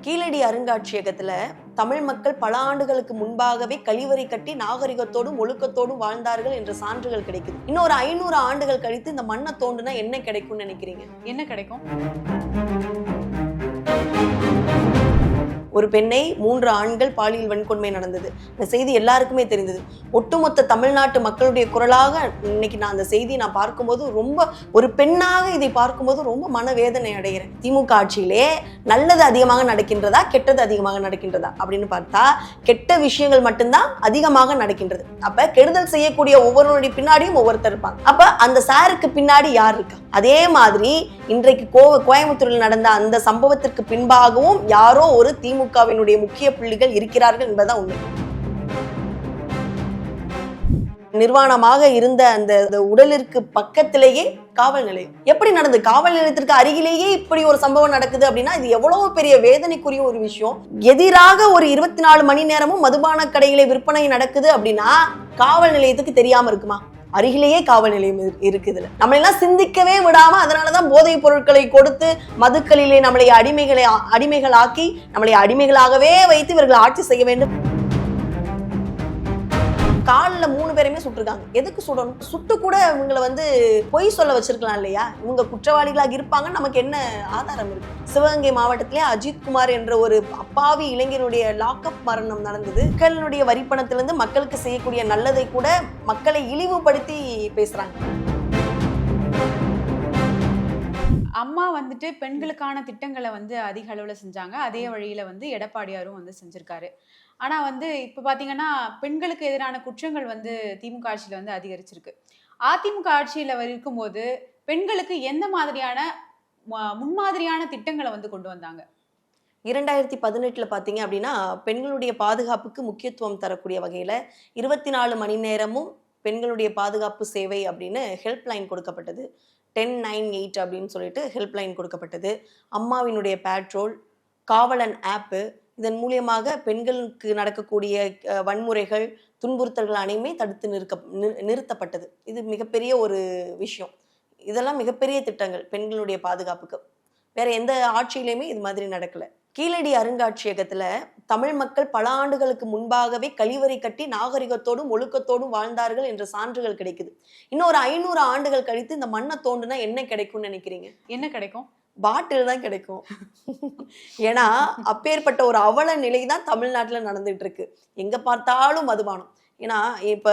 கீழடி அருங்காட்சியகத்துல தமிழ் மக்கள் பல ஆண்டுகளுக்கு முன்பாகவே கழிவறை கட்டி நாகரிகத்தோடும் ஒழுக்கத்தோடும் வாழ்ந்தார்கள் என்ற சான்றுகள் கிடைக்குது. இன்னொரு ஐநூறு ஆண்டுகள் கழித்து இந்த மண்ணை தோண்டுனா என்ன கிடைக்கும்னு நினைக்கிறீங்க? என்ன கிடைக்கும்? ஒரு பெண்ணை மூன்று ஆண்கள் பாலியல் வன்கொடுமை நடந்தது. இந்த செய்தி எல்லாருக்குமே தெரிந்தது. ஒட்டுமொத்த தமிழ்நாட்டு மக்களுடைய குரலாக இன்னைக்கு நான் அந்த செய்தியை நான் பார்க்கும்போது ரொம்ப ஒரு பெண்ணாக இதை பார்க்கும்போது ரொம்ப மனவேதனை அடைகிறேன். திமுக ஆட்சியிலே நல்லது அதிகமாக நடக்கின்றதா கெட்டது அதிகமாக நடக்கின்றதா அப்படின்னு பார்த்தா கெட்ட விஷயங்கள் மட்டும்தான் அதிகமாக நடக்கின்றது. அப்ப கெடுதல் செய்யக்கூடிய ஒவ்வொருவருடைய பின்னாடியும் ஒவ்வொருத்தர் இருப்பாங்க. அப்ப அந்த சாருக்கு பின்னாடி யார் இருக்கா? அதே மாதிரி இன்றைக்கு கோ கோயம்புத்தூரில் நடந்த அந்த சம்பவத்திற்கு பின்பாகவும் யாரோ ஒரு அதிமுகவினுடைய முக்கிய புள்ளிகள் இருக்கிறார்கள் என்பதுதான் உண்மை. நிர்வாணமாக இருந்த அந்த உடலிற்கு பக்கத்திலேயே காவல் நிலையம். எப்படி நடந்தது காவல் நிலையத்திற்கு அருகிலேயே இப்படி ஒரு சம்பவம் நடக்குது அப்படின்னா இது எவ்வளவு பெரிய வேதனைக்குரிய ஒரு விஷயம். எதிராக ஒரு இருபத்தி நாலு மணி நேரமும் மதுபான கடைகளை விற்பனை நடக்குது அப்படின்னா காவல் நிலையத்துக்கு தெரியாம இருக்குமா? அருகிலேயே காவல் நிலையம் இருக்குதுல நம்மளெல்லாம் சிந்திக்கவே விடாம அதனாலதான் போதைப் பொருட்களை கொடுத்து மதுக்களிலே நம்மளை அடிமைகளை அடிமைகளாக்கி நம்மளை அடிமைகளாகவே வைத்து இவர்கள் ஆட்சி செய்ய வேண்டும். காலில் மூணு பேருமே சுட்டிருக்காங்க. எதுக்கு சுடணும்? சுட்டு கூட இவங்களை வந்து பொய் சொல்ல வச்சிருக்கலாம் இல்லையா? இவங்க குற்றவாளிகளாக இருப்பாங்க நமக்கு என்ன ஆதாரம் இருக்கு? சிவகங்கை மாவட்டத்திலே அஜித் குமார் என்ற ஒரு அப்பாவி இளைஞனுடைய லாக்அப் மரணம் நடந்தது. மக்களுடைய வரிப்பணத்திலிருந்து மக்களுக்கு செய்யக்கூடிய நல்லதை கூட மக்களை இழிவுபடுத்தி பேசுறாங்க. அம்மா வந்துட்டு பெண்களுக்கான திட்டங்களை வந்து அதிக அளவில் செஞ்சாங்க. அதே வழியில வந்து எடப்பாடியாரும் வந்து செஞ்சிருக்காரு. ஆனால் வந்து இப்போ பார்த்தீங்கன்னா பெண்களுக்கு எதிரான குற்றங்கள் வந்து திமுக ஆட்சியில் வந்து அதிகரிச்சிருக்கு. அதிமுக ஆட்சியில் இருக்கும்போது பெண்களுக்கு எந்த மாதிரியான முன்மாதிரியான திட்டங்களை வந்து கொண்டு வந்தாங்க? இரண்டாயிரத்தி பதினெட்டில் பார்த்தீங்க அப்படின்னா பெண்களுடைய பாதுகாப்புக்கு முக்கியத்துவம் தரக்கூடிய வகையில் இருபத்தி நாலு மணி நேரமும் பெண்களுடைய பாதுகாப்பு சேவை அப்படின்னு ஹெல்ப்லைன் கொடுக்கப்பட்டது. டென் நைன் எயிட் அப்படின்னு சொல்லிட்டு ஹெல்ப்லைன் கொடுக்கப்பட்டது. அம்மாவினுடைய பேட்ரோல் காவலன் ஆப்பு இதன் மூலியமாக பெண்களுக்கு நடக்கக்கூடிய வன்முறைகள் துன்புறுத்தல்கள் அனைமே தடுத்து நிறுக்க நிறுத்தப்பட்டது. இது மிகப்பெரிய ஒரு விஷயம். இதெல்லாம் மிகப்பெரிய திட்டங்கள் பெண்களுடைய பாதுகாப்புக்கு. வேற எந்த ஆட்சியிலையுமே இது மாதிரி நடக்கல. கீழடி அருங்காட்சியகத்துல தமிழ் மக்கள் பல ஆண்டுகளுக்கு முன்பாகவே கழிவறை கட்டி நாகரிகத்தோடும் ஒழுக்கத்தோடும் வாழ்ந்தார்கள் என்ற சான்றுகள் கிடைக்குது. இன்னொரு ஐநூறு ஆண்டுகள் கழித்து இந்த மண்ணை தோண்டுனா என்ன கிடைக்கும்னு நினைக்கிறீங்க? என்ன கிடைக்கும்? பாட்டில் தான் கிடைக்கும். ஏன்னா அப்பேற்பட்ட ஒரு அவல நிலை தான் தமிழ்நாட்டில் நடந்துட்டு இருக்கு எங்க பார்த்தாலும் மதுபானம். ஏன்னா இப்போ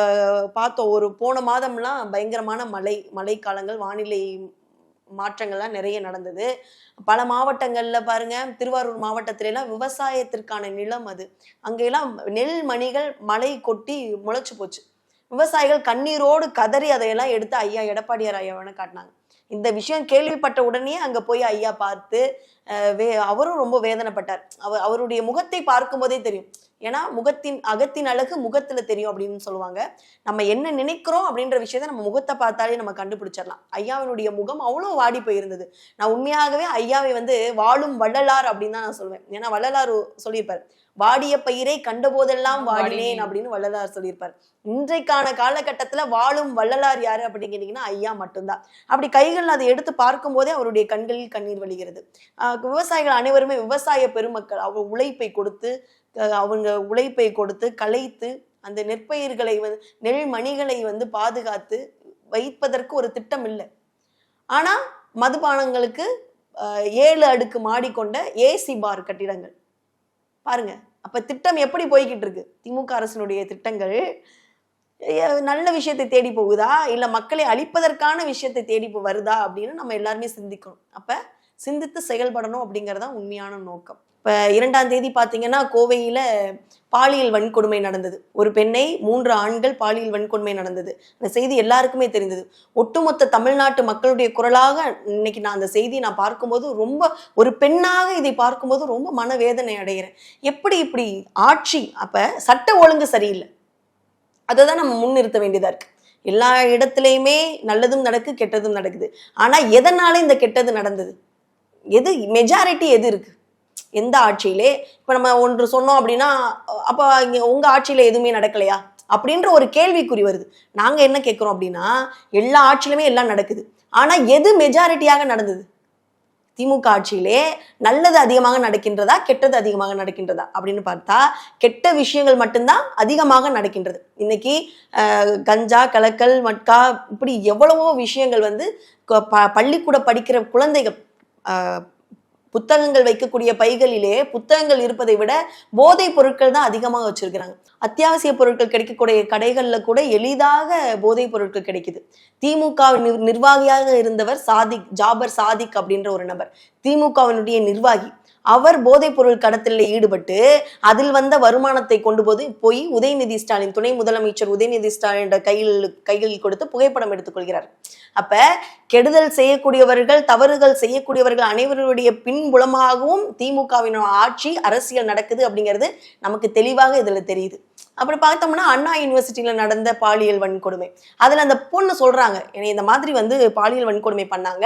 பார்த்தோம் ஒரு போன மாதம்லாம் பயங்கரமான மழை மழைக்காலங்கள் வானிலை மாற்றங்கள்லாம் நிறைய நடந்தது. பல மாவட்டங்களில் பாருங்க திருவாரூர் மாவட்டத்திலலாம் விவசாயத்திற்கான நிலம் அது. அங்கெல்லாம் நெல் மணிகள் மழை கொட்டி முளைச்சு போச்சு. விவசாயிகள் கண்ணீரோடு கதறி அதையெல்லாம் எடுத்து ஐயா எடப்பாடியார் ஐயாவன காட்டினாங்க. இந்த விஷயம் கேள்விப்பட்ட உடனே அங்க போய் ஐயா பார்த்து வே அவரும் ரொம்ப வேதனைப்பட்டார். அவர் அவருடைய முகத்தை பார்க்கும்போதே தெரியும். ஏன்னா முகத்தின் அகத்தின் அழகு முகத்துல தெரியும் அப்படின்னு சொல்லுவாங்க. நம்ம என்ன நினைக்கிறோம் அப்படின்ற விஷயத்த நம்ம முகத்தை பார்த்தாலே நம்ம கண்டுபிடிச்சிடலாம். ஐயாவினுடைய முகம் அவ்வளோ வாடி போயிருந்தது. நான் உண்மையாகவே ஐயாவை வந்து வாழும் வள்ளலார் அப்படின்னு தான் நான் சொல்லுவேன் ஏன்னா வள்ளலார் சொல்லியிருப்பார். வாடிய பயிரை கண்டபோதெல்லாம் வாடினேன். அப்படின்னு வள்ளலார் சொல்லியிருப்பார். இன்றைக்கான காலகட்டத்துல வாழும் வள்ளலார் யாரு அப்படின்னு கேட்டீங்கன்னா ஐயா மட்டும்தான். அப்படி கைகள் அதை எடுத்து பார்க்கும் போதே அவருடைய கண்களில் கண்ணீர் வழிகிறது. விவசாயிகள் அனைவருமே விவசாய பெருமக்கள் அவர் உழைப்பை கொடுத்து அவங்க உழைப்பை கொடுத்து களைத்து அந்த நெற்பயிர்களை வந்து நெல் மணிகளை வந்து பாதுகாத்து வைப்பதற்கு ஒரு திட்டம் இல்லை. ஆனா மதுபானங்களுக்கு ஏழு அடுக்கு மாடி கொண்ட ஏசி பார் கட்டிடங்கள். பாருங்க அப்ப திட்டம் எப்படி போய்கிட்டு இருக்கு? திமுக அரசினுடைய திட்டங்கள் நல்ல விஷயத்தை தேடி போகுதா? இல்ல மக்களை அழிப்பதற்கான விஷயத்தை தேடி வருதா? அப்படின்னு நம்ம எல்லாருமே சிந்திக்கணும். அப்ப சிந்தித்து செயல்படணும் அப்படிங்கறதுதான் உண்மையான நோக்கம். இப்போ இரண்டாம் தேதி பார்த்தீங்கன்னா கோவையில் பாலியல் வன்கொடுமை நடந்தது. ஒரு பெண்ணை மூன்று ஆண்கள் பாலியல் வன்கொடுமை நடந்தது. இந்த செய்தி எல்லாருக்குமே தெரிந்தது. ஒட்டுமொத்த தமிழ்நாட்டு மக்களுடைய குரலாக இன்னைக்கு நான் அந்த செய்தியை நான் பார்க்கும்போது ரொம்ப ஒரு பெண்ணாக இதை பார்க்கும்போது ரொம்ப மனவேதனை அடைகிறேன். எப்படி இப்படி ஆட்சி அப்போ சட்ட ஒழுங்கு சரியில்லை. அதை தான் நம்ம முன்னிறுத்த வேண்டியதாக இருக்குது எல்லா இடத்துலையுமே நல்லதும் நடக்கு கெட்டதும் நடக்குது. ஆனால் எதனால இந்த கெட்டது நடந்தது? எது மெஜாரிட்டி எது இருக்குது எந்த ஆட்சியிலே? இப்ப நம்ம ஒன்று சொன்னோம் அப்படின்னா அப்ப இங்க உங்க ஆட்சியில எதுவுமே நடக்கலையா? அப்படின்ற ஒரு கேள்விக்குறி வருது. நாங்க என்ன கேட்கிறோம் அப்படின்னா எல்லா ஆட்சியிலுமே எல்லாம் நடக்குது. ஆனா எது மெஜாரிட்டியாக நடந்தது? திமுக ஆட்சியிலே நல்லது அதிகமாக நடக்கின்றதா கெட்டது அதிகமாக நடக்கின்றதா? அப்படின்னு பார்த்தா கெட்ட விஷயங்கள் மட்டும்தான் அதிகமாக நடக்கின்றது. இன்னைக்கு அஹ், கஞ்சா கலக்கல் மட்கா இப்படி எவ்வளவோ விஷயங்கள் வந்து ப- பள்ளிக்கூட படிக்கிற குழந்தைகள் அஹ், புத்தகங்கள் வைக்கக்கூடிய பைகளிலே புத்தகங்கள் இருப்பதை விட போதைப் பொருட்கள் தான் அதிகமாக வச்சிருக்கிறாங்க. அத்தியாவசிய பொருட்கள் கிடைக்கக்கூடிய கடைகளில் கூட எளிதாக போதைப் பொருட்கள் கிடைக்குது. திமுக நிர்வாகியாக இருந்தவர் சாதிக் ஜாபர் சாதிக் அப்படின்ற ஒரு நபர். திமுகவினுடைய நிர்வாகி. அவர் போதைப் பொருள் கடத்தலில் ஈடுபட்டு அதில் வந்த வருமானத்தை கொண்டு போது போய் உதயநிதி ஸ்டாலின் துணை முதலமைச்சர் உதயநிதி ஸ்டாலின் கையில் கையில் கொடுத்து புகைப்படம் எடுத்துக்கொள்கிறார். அப்ப கெடுதல் செய்யக்கூடியவர்கள் தவறுகள் செய்யக்கூடியவர்கள் அனைவருடைய பின்புலமாகவும் திமுகவின் ஆட்சி அரசியல் நடக்குது அப்படிங்கிறது நமக்கு தெளிவாக இதுல தெரியுது. அப்படி பார்த்தோம்னா அண்ணா யூனிவர்சிட்டியில நடந்த பாலியல் வன்கொடுமை. அதுல அந்த பொண்ணு சொல்றாங்க என்னை இந்த மாதிரி வந்து பாலியல் வன்கொடுமை பண்ணாங்க.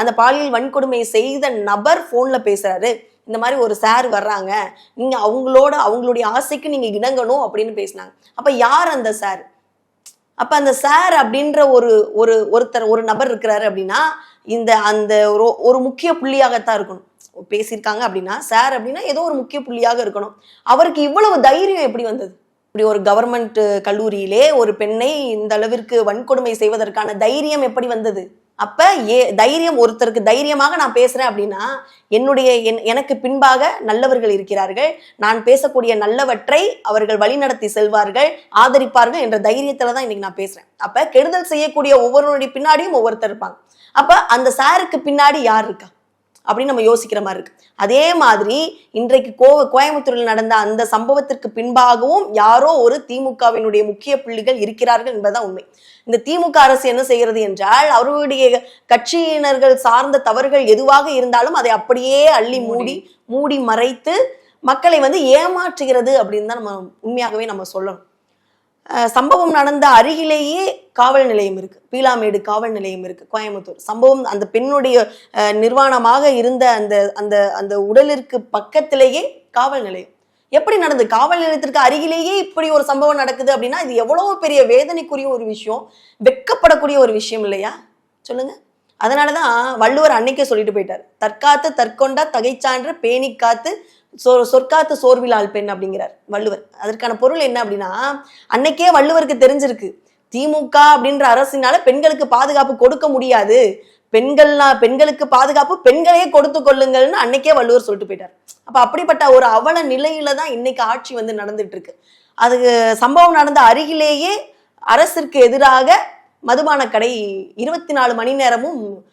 அந்த பாலியல் வன்கொடுமை செய்த நபர் போன்ல பேசுறாரு. இந்த மாதிரி ஒரு சார் வர்றாங்க நீங்கள் அவங்களோட அவங்களுடைய ஆசைக்கு நீங்கள் இணங்கணும் அப்படின்னு பேசினாங்க. அப்போ யார் அந்த சார்? அப்ப அந்த சார் அப்படின்ற ஒரு ஒரு ஒருத்தர் ஒரு நபர் இருக்கிறாரு அப்படின்னா இந்த அந்த ஒரு ஒரு முக்கிய புள்ளியாகத்தான் இருக்கணும். பேசியிருக்காங்க அப்படின்னா சார் அப்படின்னா ஏதோ ஒரு முக்கிய புள்ளியாக இருக்கணும். அவருக்கு இவ்வளவு தைரியம் எப்படி வந்தது? இப்படி ஒரு கவர்மெண்ட் கல்லூரியிலே ஒரு பெண்ணை இந்த அளவிற்கு வன்கொடுமை செய்வதற்கான தைரியம் எப்படி வந்தது? அப்ப ஏ தைரியம் ஒருத்தருக்கு தைரியமாக நான் பேசுறேன் அப்படின்னா என்னுடைய என்- எனக்கு பின்பாக நல்லவர்கள் இருக்கிறார்கள். நான் பேசக்கூடிய நல்லவற்றை அவர்கள் வழிநடத்தி செல்வார்கள் ஆதரிப்பார்கள் என்ற தைரியத்துல தான் இன்னைக்கு நான் பேசுறேன். அப்ப கெடுதல் செய்யக்கூடிய ஒவ்வொருவருடைய பின்னாடியும் ஒவ்வொருத்தர் இருப்பாங்க. அப்ப அந்த சாருக்கு பின்னாடி யார் இருக்கா? அப்படின்னு நம்ம யோசிக்கிற மாதிரி இருக்கு. அதே மாதிரி இன்றைக்கு கோ கோயம்புத்தூரில் நடந்த அந்த சம்பவத்திற்கு பின்பாகவும் யாரோ ஒரு திமுகவினுடைய முக்கிய புள்ளிகள் இருக்கிறார்கள் என்பதுதான் உண்மை. இந்த திமுக அரசு என்ன செய்கிறது என்றால் அவர்களுடைய கட்சியினர்கள் சார்ந்த தவறுகள் எதுவாக இருந்தாலும் அதை அப்படியே அள்ளி மூடி மூடி மறைத்து மக்களை வந்து ஏமாற்றுகிறது அப்படின்னு தான் நம்ம உண்மையாகவே நம்ம சொல்லணும். சம்பவம் நடந்த அருகிலேயே காவல் நிலையம் இருக்கு. பீலாமேடு காவல் நிலையம் இருக்கு கோயம்புத்தூர். சம்பவம் அந்த பெண்ணுடைய நிர்வாணமாக இருந்த அந்த அந்த அந்த உடலிற்கு பக்கத்திலேயே காவல் நிலையம். எப்படி நடந்தது? காவல் நிலையத்திற்கு அருகிலேயே இப்படி ஒரு சம்பவம் நடக்குது அப்படின்னா இது எவ்வளவு பெரிய வேதனைக்குரிய ஒரு விஷயம் வெட்கப்படக்கூடிய ஒரு விஷயம் இல்லையா? அதனால தான் வள்ளுவர் அன்னைக்கே சொல்லிட்டு போயிட்டார். தற்காத்து தற்கொண்டா தகைச்சான்று பேணி காத்து சொ சொற்காத்து சோர்விலால் பெண் அப்படிங்கிறார் வள்ளுவர். அதற்கான பொருள் என்ன அப்படின்னா அன்னைக்கே வள்ளுவருக்கு தெரிஞ்சிருக்கு. திமுக அப்படின்ற அரசினால பெண்களுக்கு பாதுகாப்பு கொடுக்க முடியாது. பெண்கள்னா பெண்களுக்கு பாதுகாப்பு பெண்களே கொடுத்து கொள்ளுங்கள்னு அன்னைக்கே வள்ளுவர் சொல்லிட்டு போயிட்டார். அப்ப அப்படிப்பட்ட ஒரு அவல நிலையில தான் இன்னைக்கு ஆட்சி வந்து நடந்துட்டு இருக்கு. அதுக்கு சம்பவம் நடந்த அருகிலேயே அரசிற்கு எதிராக மதுபான கடை இருபத்தி நாலு மணி நேரமும்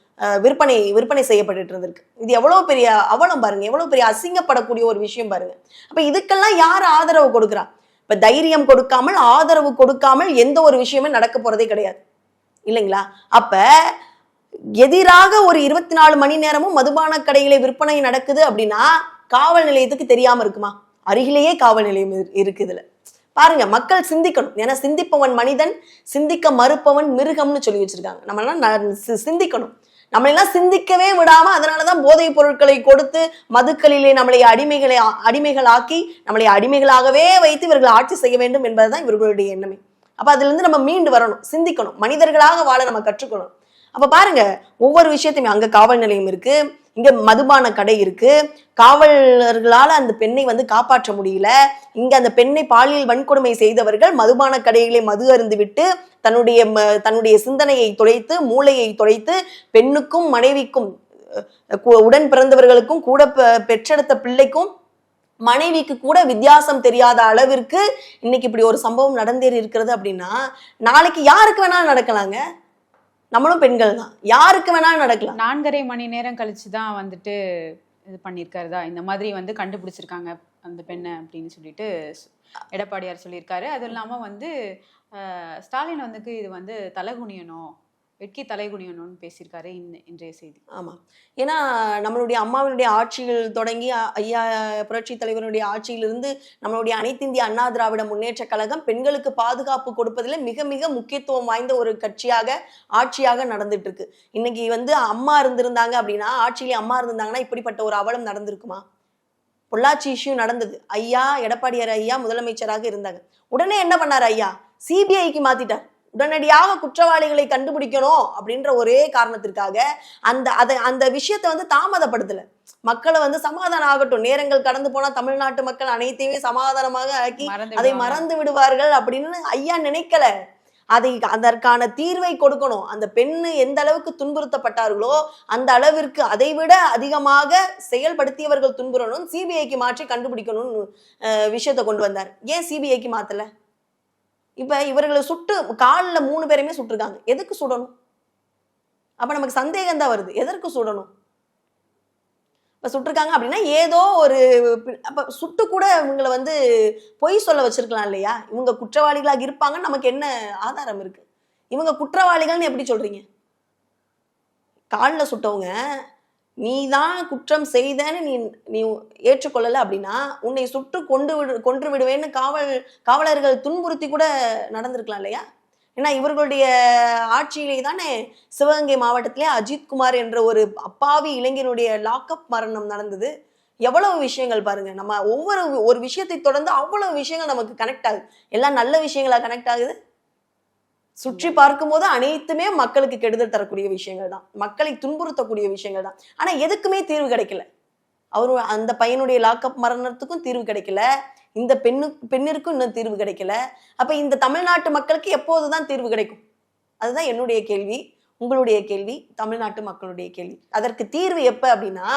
விற்பனை விற்பனை செய்யப்பட்டுட்டு இருந்திருக்கு. இது எவ்வளவு பெரிய அவலம் பாருங்க. எவ்வளவு பெரிய அசிங்கப்படக்கூடிய ஒரு விஷயம் பாருங்க. அப்ப இதுக்கெல்லாம் யார் ஆதரவு கொடுக்குறா? இப்ப தைரியம் கொடுக்காமல் ஆதரவு கொடுக்காமல் எந்த ஒரு விஷயமே நடக்க போறதே கிடையாது. இல்லைங்களா? அப்ப எதிராக ஒரு இருபத்தி நாலு மணி நேரமும் மதுபான கடையில விற்பனை நடக்குது அப்படின்னா காவல் நிலையத்துக்கு தெரியாம இருக்குமா? அருகிலேயே காவல் நிலையம் இரு- பாருங்க மக்கள் சிந்திக்கணும். ஏன்னா சிந்திப்பவன் மனிதன் சிந்திக்க மறுப்பவன் மிருகம்னு சொல்லி வச்சிருக்காங்க. நம்ம ந- சி- சிந்திக்கணும். நம்மளெல்லாம் சிந்திக்கவே விடாம அதனாலதான் போதைப் பொருட்களை கொடுத்து மதுக்களிலே நம்மளை அடிமைகளை அடிமைகளாக்கி நம்மளை அடிமைகளாகவே வைத்து இவர்கள் ஆட்சி செய்ய வேண்டும் என்பதுதான் இவர்களுடைய எண்ணமே. அப்ப அதுல இருந்து நம்ம மீண்டு வரணும் சிந்திக்கணும். மனிதர்களாக வாழ நம்ம கற்றுக்கணும். அப்ப பாருங்க ஒவ்வொரு விஷயத்தையுமே அங்க காவல் நிலையம் இருக்கு. இங்க மதுபான கடை இருக்கு. காவலர்களால் அந்த பெண்ணை வந்து காப்பாற்ற முடியல. இங்க அந்த பெண்ணை பாலியல் வன்கொடுமை செய்தவர்கள் மதுபான கடைகளை மது அருந்து விட்டு தன்னுடைய ம- தன்னுடைய சிந்தனையை துடைத்து மூளையை துடைத்து பெண்ணுக்கும் மனைவிக்கும் உடன் பிறந்தவர்களுக்கும் கூட பெற்றெடுத்த பிள்ளைக்கும் மனைவிக்கு கூட வித்தியாசம் தெரியாத அளவிற்கு இன்னைக்கு இப்படி ஒரு சம்பவம் நடந்தேறி இருக்கிறது அப்படின்னா நாளைக்கு யாருக்கு வேணாலும் நடக்கலாங்க? நம்மளும் பெண்கள் தான். யாருக்கு வேணாலும் நடக்கலாம். நான்கரை மணி நேரம் கழிச்சு தான் வந்துட்டு இது பண்ணியிருக்காருதா இந்த மாதிரி வந்து கண்டுபிடிச்சிருக்காங்க அந்த பெண்ணை அப்படின்னு சொல்லிட்டு எடப்பாடியார் சொல்லியிருக்காரு. அது இல்லாம வந்து ஸ்டாலின் வந்துக்கு இது வந்து தலைகுனியணும். வெட்கி தலைகுனியணும்னு பேசியிருக்காரு இன் இன்றைய செய்தி. ஆமாம் ஏன்னா நம்மளுடைய அம்மாவினுடைய ஆட்சியில் தொடங்கி ஐயா புரட்சி தலைவருடைய ஆட்சியிலிருந்து நம்மளுடைய அனைத்திந்திய அண்ணா திராவிட முன்னேற்ற கழகம் பெண்களுக்கு பாதுகாப்பு கொடுப்பதில் மிக மிக முக்கியத்துவம் வாய்ந்த ஒரு கட்சியாக ஆட்சியாக நடந்துட்டு இருக்கு இன்னைக்கு வந்து அம்மா இருந்திருந்தாங்க அப்படின்னா ஆட்சியிலே அம்மா இருந்திருந்தாங்கன்னா இப்படிப்பட்ட ஒரு அவலம் நடந்திருக்குமா? பொள்ளாச்சி இஷ்யூ நடந்தது. ஐயா எடப்பாடியார் ஐயா முதலமைச்சராக இருந்தாங்க. உடனே என்ன பண்ணார் ஐயா? சிபிஐக்கு மாத்திட்டார். உடனடியாக குற்றவாளிகளை கண்டுபிடிக்கணும் அப்படின்ற ஒரே காரணத்திற்காக அந்த அதை அந்த விஷயத்தை வந்து தாமதப்படுத்தல. மக்களை வந்து சமாதானம் ஆகட்டும். நேரங்கள் கடந்து போனா தமிழ்நாட்டு மக்கள் அனைத்தையுமே சமாதானமாக ஆக்கி அதை. மறந்து விடுவார்கள் அப்படின்னு ஐயா நினைக்கல. அதை அதற்கான தீர்வை கொடுக்கணும். அந்த பெண்ணு எந்த அளவுக்கு துன்புறுத்தப்பட்டார்களோ அந்த அளவிற்கு அதை விட அதிகமாக செயல்படுத்தியவர்கள் துன்புறணும். சிபிஐக்கு மாற்றி கண்டுபிடிக்கணும்னு விஷயத்தை கொண்டு வந்தார். ஏன் சிபிஐக்கு மாத்தல? இப்போ இவர்களை சுட்டு காலில் மூணு பேருமே சுட்டிருக்காங்க. எதுக்கு சுடணும்? அப்போ நமக்கு சந்தேகம் தான் வருது. எதற்கு சுடணும்? இப்போ சுட்டிருக்காங்க அப்படின்னா ஏதோ ஒரு அப்போ சுட்டு கூட இவங்களை வந்து பொய் சொல்ல வச்சிருக்கலாம் இல்லையா? இவங்க குற்றவாளிகளாக இருப்பாங்கன்னு நமக்கு என்ன ஆதாரம் இருக்குது இவங்க குற்றவாளிகள்னு எப்படி சொல்கிறீங்க காலில் சுட்டவங்க நீ தான் குற்றம் செய்தேன்னு நீ நீ ஏற்றுக்கொள்ளலை அப்படின்னா உன்னை சுட்டு கொண்டு விடு கொன்று விடுவேன்னு காவல் காவலர்கள் துன்புறுத்தி கூட நடந்திருக்கலாம் இல்லையா? ஏன்னா இவர்களுடைய ஆட்சியிலே தானே சிவகங்கை மாவட்டத்திலே அஜித்குமார் என்ற ஒரு அப்பாவி இளைஞனுடைய லாக்அப் மரணம் நடந்தது. எவ்வளவு விஷயங்கள் பாருங்க. நம்ம ஒவ்வொரு ஒரு விஷயத்தை தொடர்ந்து அவ்வளவு விஷயங்கள் நமக்கு கனெக்ட் ஆகுது. எல்லாம் நல்ல விஷயங்களா கனெக்ட் ஆகுது? சுற்றி பார்க்கும்போது அனைத்துமே மக்களுக்கு கெடுதல் தரக்கூடிய விஷயங்கள் தான். மக்களை துன்புறுத்தக்கூடிய விஷயங்கள் தான். ஆனா எதுக்குமே தீர்வு கிடைக்கல. அவரு அந்த பையனுடைய லாக்அப் மரணத்துக்கும் தீர்வு கிடைக்கல. இந்த பெண்ணு பெண்ணிற்கும் இன்னும் தீர்வு கிடைக்கல. அப்ப இந்த தமிழ்நாட்டு மக்களுக்கு எப்போதுதான் தீர்வு கிடைக்கும்? அதுதான் என்னுடைய கேள்வி உங்களுடைய கேள்வி தமிழ்நாட்டு மக்களுடைய கேள்வி. அதற்கு தீர்வு எப்ப அப்படின்னா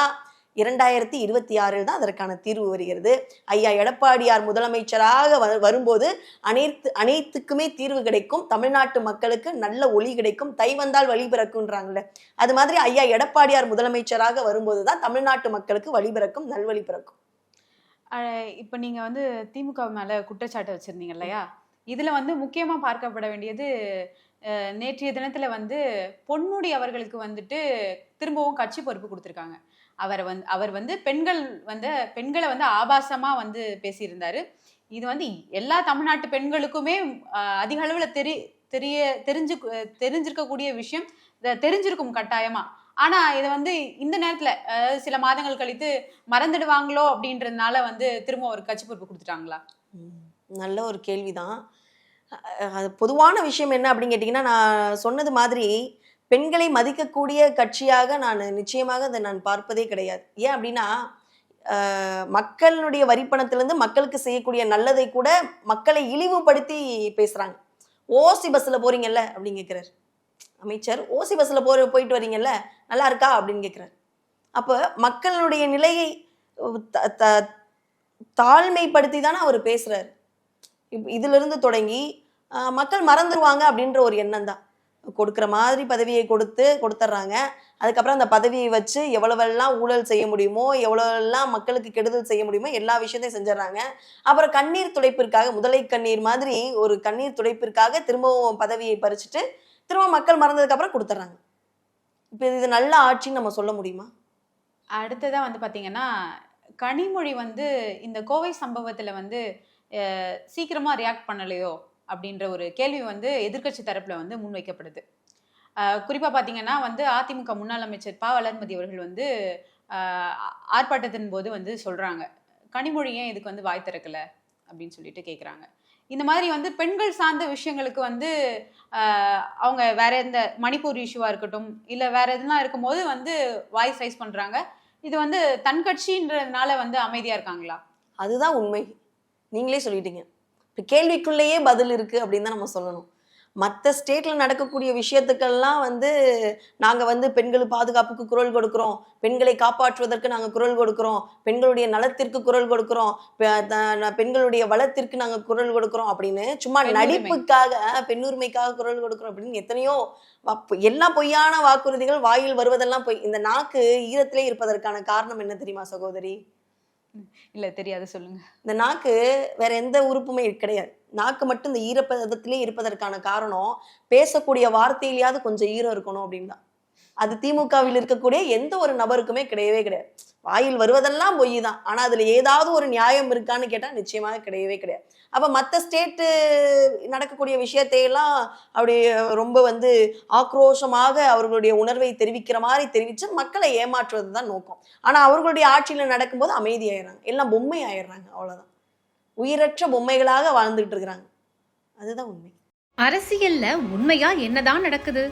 இரண்டாயிரத்தி இருபத்தி ஆறில் தான் அதற்கான தீர்வு வருகிறது. ஐயா எடப்பாடியார் முதலமைச்சராக வ- வரும்போது அனைத்து அனைத்துக்குமே தீர்வு கிடைக்கும். தமிழ்நாட்டு மக்களுக்கு நல்ல ஒளி கிடைக்கும். தை வந்தால் வழி பிறக்குன்றாங்கல்ல அது மாதிரி ஐயா எடப்பாடியார் முதலமைச்சராக வரும்போது தான் தமிழ்நாட்டு மக்களுக்கு வழி பிறக்கும் நல்வழி பிறக்கும். இப்போ நீங்கள் வந்து திமுக மேலே குற்றச்சாட்டு வச்சுருந்தீங்க இல்லையா? இதில் வந்து முக்கியமாக பார்க்கப்பட வேண்டியது நேற்றைய தினத்தில் வந்து பொன்முடி அவர்களுக்கு வந்துட்டு திரும்பவும் கட்சி பொறுப்பு கொடுத்துருக்காங்க. அவர் வந்து அவர் வந்து பெண்கள் வந்து பெண்களை வந்து ஆபாசமாக வந்து பேசியிருந்தாரு. இது வந்து எல்லா தமிழ்நாட்டு பெண்களுக்குமே அதிக அளவில் தெரி தெரிய தெரிஞ்சு தெரிஞ்சிருக்கக்கூடிய விஷயம். தெரிஞ்சிருக்கும் கட்டாயமா. ஆனா இதை வந்து இந்த நேரத்துல சில மாதங்கள் கழித்து மறந்துடுவாங்களோ அப்படின்றதுனால வந்து திரும்ப ஒரு கட்சி பொறுப்பு கொடுத்துட்டாங்களா? நல்ல ஒரு கேள்விதான். அது பொதுவான விஷயம் என்ன அப்படின்னு கேட்டிங்கன்னா நான் சொன்னது மாதிரி பெண்களை மதிக்கக்கூடிய கட்சியாக நான் நிச்சயமாக அதை நான் பார்ப்பதே கிடையாது. ஏன் அப்படின்னா மக்களுடைய வரிப்பணத்திலிருந்து மக்களுக்கு செய்யக்கூடிய நல்லதை கூட மக்களை இழிவுபடுத்தி பேசுறாங்க. ஓசி பஸ்ல போறீங்கல்ல அப்படின்னு கேட்கிறார் அமைச்சர் ஓசி பஸ்ல போற போயிட்டு வரீங்கல்ல நல்லா இருக்கா அப்படின்னு கேட்கிறார் அப்போ மக்களுடைய நிலையை த- தாழ்மைப்படுத்தி தானே அவர் பேசுறாரு. இப்- இதுல இருந்து தொடங்கி மக்கள் மறந்துடுவாங்க அப்படின்ற ஒரு எண்ணம் தான். கொடுக்குற மாதிரி பதவியை கொடுத்து கொடுத்துட்றாங்க. அதுக்கப்புறம் அந்த பதவியை வச்சு எவ்வளவெல்லாம் ஊழல் செய்ய முடியுமோ எவ்வளவெல்லாம் மக்களுக்கு கெடுதல் செய்ய முடியுமோ எல்லா விஷயத்தையும் செஞ்சிடறாங்க. அப்புறம் கண்ணீர் துடைப்பிற்காக முதலை கண்ணீர் மாதிரி ஒரு கண்ணீர் துடைப்பிற்காக திரும்பவும் பதவியை பறிச்சுட்டு திரும்ப மக்கள் மறந்ததுக்கு அப்புறம் கொடுத்துட்றாங்க. இப்போ இது நல்ல ஆட்சின்னு நம்ம சொல்ல முடியுமா? அடுத்ததாக வந்து பார்த்தீங்கன்னா கனிமொழி வந்து இந்த கோவை சம்பவத்தில் வந்து சீக்கிரமாக ரியாக்ட் பண்ணலையோ? அப்படின்ற ஒரு கேள்வி வந்து எதிர்க்கட்சி தரப்பில் வந்து முன்வைக்கப்படுது. குறிப்பாக பார்த்தீங்கன்னா வந்து அதிமுக முன்னாள் அமைச்சர் ப. வளர்மதி அவர்கள் வந்து ஆர்ப்பாட்டத்தின் போது வந்து சொல்கிறாங்க கனிமொழி ஏன் இதுக்கு வந்து வாய் திறக்கல அப்படின்னு சொல்லிட்டு கேட்குறாங்க இந்த மாதிரி வந்து பெண்கள் சார்ந்த விஷயங்களுக்கு வந்து அவங்க வேற எந்த மணிப்பூர் இஷ்யூவாக இருக்கட்டும் இல்லை வேற எதுனா இருக்கும்போது வந்து வாய்ஸ் ரைஸ் பண்ணுறாங்க இது வந்து தன் கட்சின்றதுனால வந்து அமைதியாக இருக்காங்களா? அதுதான் உண்மை. நீங்களே சொல்லிட்டீங்க. இப்போ கேள்விக்குள்ளேயே பதில் இருக்கு அப்படின்னு தான் நம்ம சொல்லணும். மற்ற ஸ்டேட்ல நடக்கக்கூடிய விஷயத்துக்கெல்லாம் வந்து நாங்க வந்து பெண்கள் பாதுகாப்புக்கு குரல் கொடுக்கிறோம். பெண்களை காப்பாற்றுவதற்கு நாங்க குரல் கொடுக்கிறோம். பெண்களுடைய நலத்திற்கு குரல் கொடுக்கிறோம். பெண்களுடைய வளத்திற்கு நாங்க குரல் கொடுக்கிறோம் அப்படின்னு சும்மா. நடிப்புக்காக பெண்ணுரிமைக்காக குரல் கொடுக்கிறோம் அப்படின்னு எத்தனையோ எல்லா பொய்யான வாக்குறுதிகள் வாயில் வருவதெல்லாம் பொய். இந்த நாக்கு ஈரத்திலே இருப்பதற்கான காரணம் என்ன தெரியுமா சகோதரி? இல்லை தெரியாது சொல்லுங்க. இந்த நாக்கு வேற எந்த உறுப்புமே கிடையாது. நாக்கு மட்டும் இந்த ஈரப்பதத்திலே இருப்பதற்கான காரணம் பேசக்கூடிய வார்த்தையிலேயாவது கொஞ்சம் ஈரம் இருக்கணும் அப்படின்னு தான் அது திமுகவில் இருக்கக்கூடிய எந்த ஒரு நபருக்குமே கிடையவே கிடையாது. வாயில் வருவதெல்லாம் பொய் தான். ஆனா அதுல ஏதாவது ஒரு நியாயம் இருக்கான்னு கேட்டா நிச்சயமாக கிடையவே கிடையாது. அப்ப மற்ற ஸ்டேட்டு நடக்கக்கூடிய விஷயத்தையெல்லாம் அப்படி ரொம்ப வந்து ஆக்ரோஷமாக அவர்களுடைய உணர்வை தெரிவிக்கிற மாதிரி தெரிவிச்சு மக்களை ஏமாற்றுவது தான் நோக்கம். ஆனா அவர்களுடைய ஆட்சியில நடக்கும்போது அமைதி ஆயிடுறாங்க எல்லாம் பொம்மை ஆயிடுறாங்க அவ்வளவுதான். உயிரற்ற பொம்மைகளாக வாழ்ந்துட்டு இருக்கிறாங்க. அதுதான் உண்மை. அரசியல்ல உண்மையா என்னதான் நடக்குது?